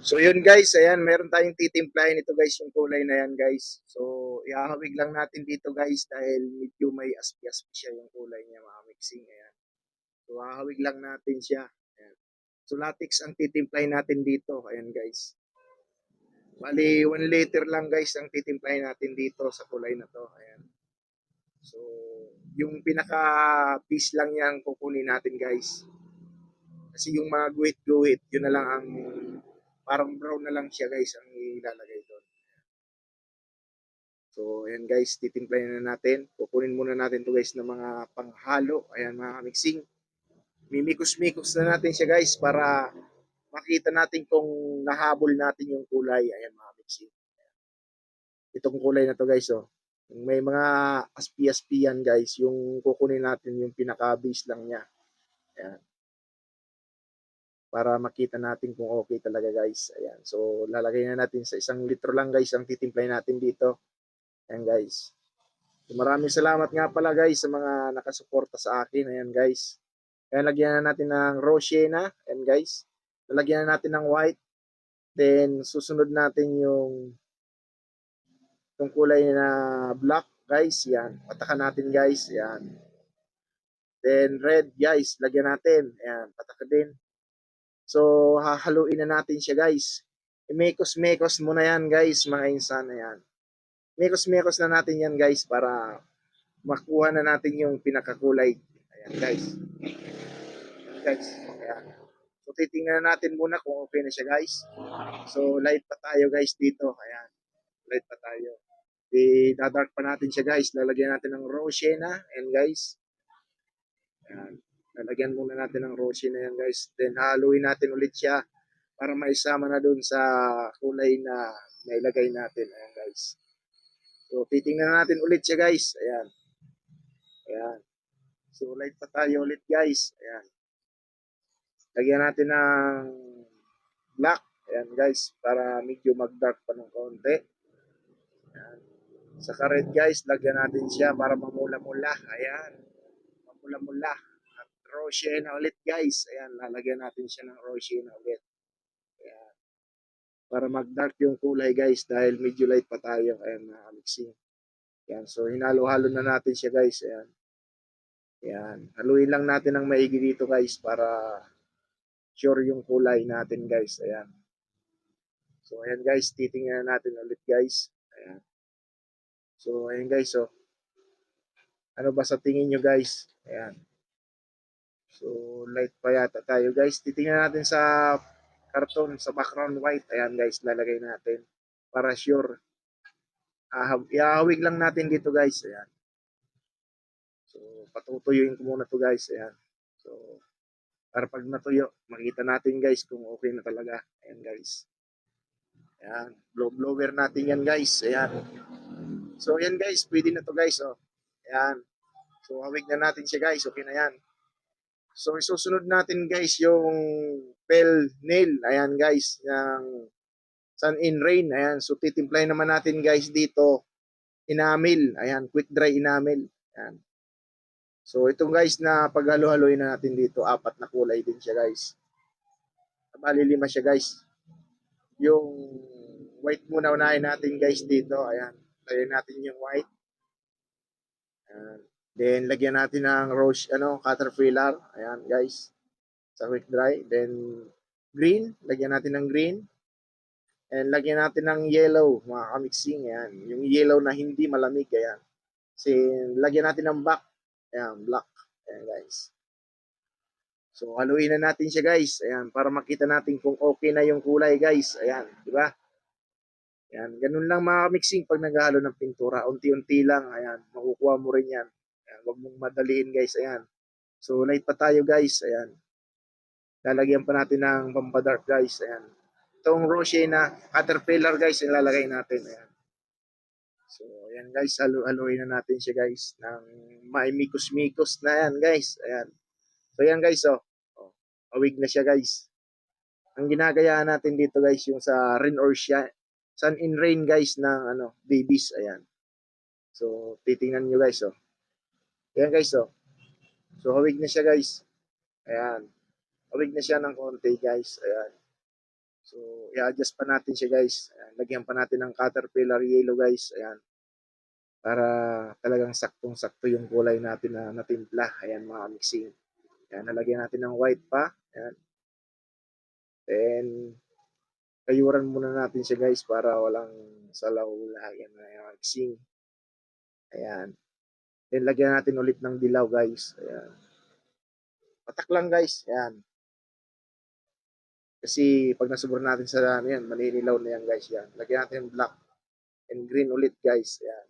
So yun guys, ayan, meron tayong titimplahin ito guys, yung kulay na yan guys. So ihahawig lang natin dito guys dahil medyo may aspi-aspi siya yung kulay niya mga mixing. Ayan. So hahawig lang natin siya. Ayan. So latex ang titimplahin natin dito. Ayan guys. Bali 1 liter lang guys ang titimplahin natin dito sa kulay na to. Ayan. So yung pinaka piece lang yan kukunin natin guys. Kasi yung mga guhit-guhit, yun na lang ang parang brown na lang siya guys ang ilalagay doon. So, ayan guys, titimplahin na natin. Kukunin muna natin to guys ng mga panghalo. Ayan mga mixing. Mimikos-mikos na natin siya guys para makita natin kung nahabol natin yung kulay. Ayan mga mixing. Itong kulay na to guys oh. Yung May mga aspi-aspi guys. Yung kukunin natin yung pinaka-base lang niya. Ayan para makita natin kung okay talaga guys. Ayan. So, lalagay na natin sa isang litro lang guys ang titimplay natin dito. Ayan guys. So, maraming salamat nga pala guys sa mga nakasuporta sa akin. Ayan guys. Ayan, lagyan na natin ng rosé na. Ayan guys. Lalagyan na natin ng white. Then, susunod natin yung yung kulay na black guys. Yan. Patakan natin guys. Yan. Then, red guys. Lagyan natin. Ayan. Pataka din. So, hahaluin na natin siya, guys. I-mekos-mekos muna yan, guys, mga insan. Ayan. Mekos-mekos na natin yan, guys, para makuha na natin yung pinakakulay. Ayan, guys. Guys. Ayan. So, titingnan natin muna kung okay na siya, guys. So, light pa tayo, guys, dito. Ayan. Light pa tayo. I-dark pa natin siya, guys. Lalagyan natin ng rosé na. Ayan, guys. Ayan. Lalagyan muna natin ng rosy na yan guys. Then haluin natin ulit siya para maisama na dun sa kulay na nailagay natin. Ayan guys. So titingnan natin ulit siya guys. Ayan. Ayan. So light pa tayo ulit guys. Ayan. Lagyan natin ng black. Ayan guys. Para medyo mag-dark pa ng konti. Ayan. Sa red guys, lagyan natin siya para mamula-mula. Ayan. Mamula-mula na ulit guys. Ayan, lalagyan natin siya ng na ulit. Ayan. Para mag-dark yung kulay guys dahil medyo light pa tayo. Ayan, na mixing. Ayan, so hinalo-halo na natin siya guys. Ayan. Ayan. Haluin lang natin ng maigi dito guys para sure yung kulay natin guys. Ayan. So ayan guys, titingnan natin ulit guys. Ayan. So ayan guys, oh. Ano ba sa tingin nyo guys? Ayan. So, light pa yata tayo guys. Titingnan natin sa karton, sa background white. Ayan guys, lalagay natin. Para sure. Uh, ihahawig lang natin dito guys. Ayan. So, patutuyuin ko muna to guys. Ayan. So, para pag natuyo, makita natin guys kung okay na talaga. Ayan guys. Ayan. Blow blower natin yan guys. Ayan. So, ayan guys. Pwede na to guys. Oh. Ayan. So, hawig na natin siya guys. Okay na yan. So, isusunod natin guys yung pel nail. Ayan guys, yung sun in rain. Ayan, so titimplahin naman natin guys dito enamel. Ayan, quick dry enamel. Ayan. So, ito guys na paghalo-haloy na natin dito, apat na kulay din siya guys. Bali lima siya guys. Yung white muna unahin natin guys dito. Ayan, lagyan natin yung white. Ayan. Then, lagyan natin ng rose, ano, caterpillar. Ayan, guys. Sa quick dry. Then, green. Lagyan natin ng green. And lagyan natin ng yellow, mga kamixing. Ayan. Yung yellow na hindi malamig. Ayan. Kasi, lagyan natin ng black. Ayan, black. Ayan, guys. So, haluin na natin siya, guys. Ayan, para makita natin kung okay na yung kulay, guys. Ayan, di ba? Ayan, ganun lang mga mixing pag naghahalo ng pintura. Unti-unti lang. Ayan, makukuha mo rin yan. Ayan, wag mong madaliin guys. Ayan. So, light pa tayo guys. Ayan. Lalagyan pa natin ng pampadark guys. Ayan. Itong rosé na caterpillar guys, ilalagay natin. Ayan. So, ayan guys. Halo-haloy na natin siya guys. Ng maimikos-mikos na yan guys. Ayan. So, ayan guys. Oh. oh. Awig na siya guys. Ang ginagayaan natin dito guys, yung sa rain or shine, sun in rain guys ng ano, babies. Ayan. So, titingnan nyo guys. Oh. Ayan guys, oh. So, hawig na siya guys. Ayan. Hawig na siya ng konti guys. Ayan. So, i-adjust pa natin siya guys. Ayan, lagyan pa natin ng caterpillar yellow guys. Ayan. Para talagang saktong-sakto yung kulay natin na natimpla. Ayan mga mixing. Ayan, nalagyan natin ng white pa. Ayan. Then, kayuran muna natin siya guys para walang salaw Ayan na yung mixing. Ayan. Then, lagyan natin ulit ng dilaw guys. Ayan. Patak lang guys. Ayan. Kasi pag nasubur natin sa ano yan, maninilaw na yan guys. Yan. Lagyan natin yung black and green ulit guys. Yan.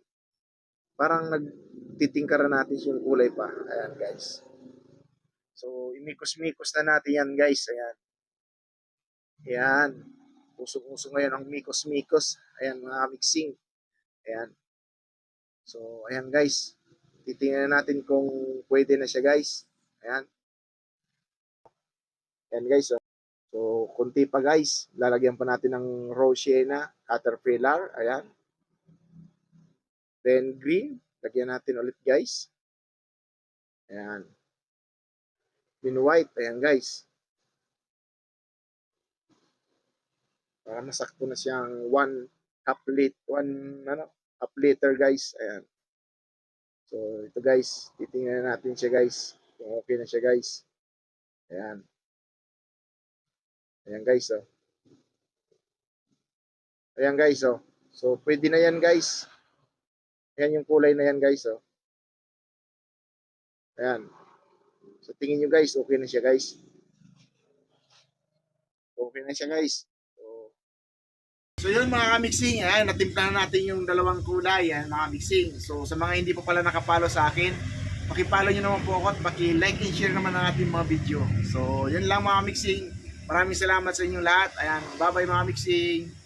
Parang nagtitingkaran natin yung kulay pa. Ayan guys. So, imikos-mikos na natin yan guys. Ayan. Ayan. Usong-usong ngayon ang mikos-mikos. Ayan mga mixing. Ayan. So, ayan guys. Titingnan natin kung pwede na siya guys. Ayan. Ayan guys. So, So, kunti pa guys. Lalagyan pa natin ng rose sienna, caterpillar. Ayan. Then green. Lagyan natin ulit guys. Ayan. Then white. Ayan guys. Para masakto na siyang one half liter, one ano, half liter guys. Ayan. So, ito guys. Titingnan natin siya guys. Kung okay na siya guys. Ayan. Ayan guys, oh. Ayan guys, oh. So, pwede na yan guys. Ayan yung kulay na yan guys, oh. Ayan. So, tingin nyo guys, okay na siya guys. Okay na siya guys. So, yun mga kamixing, ayan, natimpla na natin yung dalawang kulay, ayan, mga mixing. So, sa mga hindi pa pala nakapalo sa akin, pakipalo nyo naman po ako at paki-like and share naman ang ating mga video. So, yun lang mga mixing. Maraming salamat sa inyong lahat. Ayan, bye-bye mga mixing.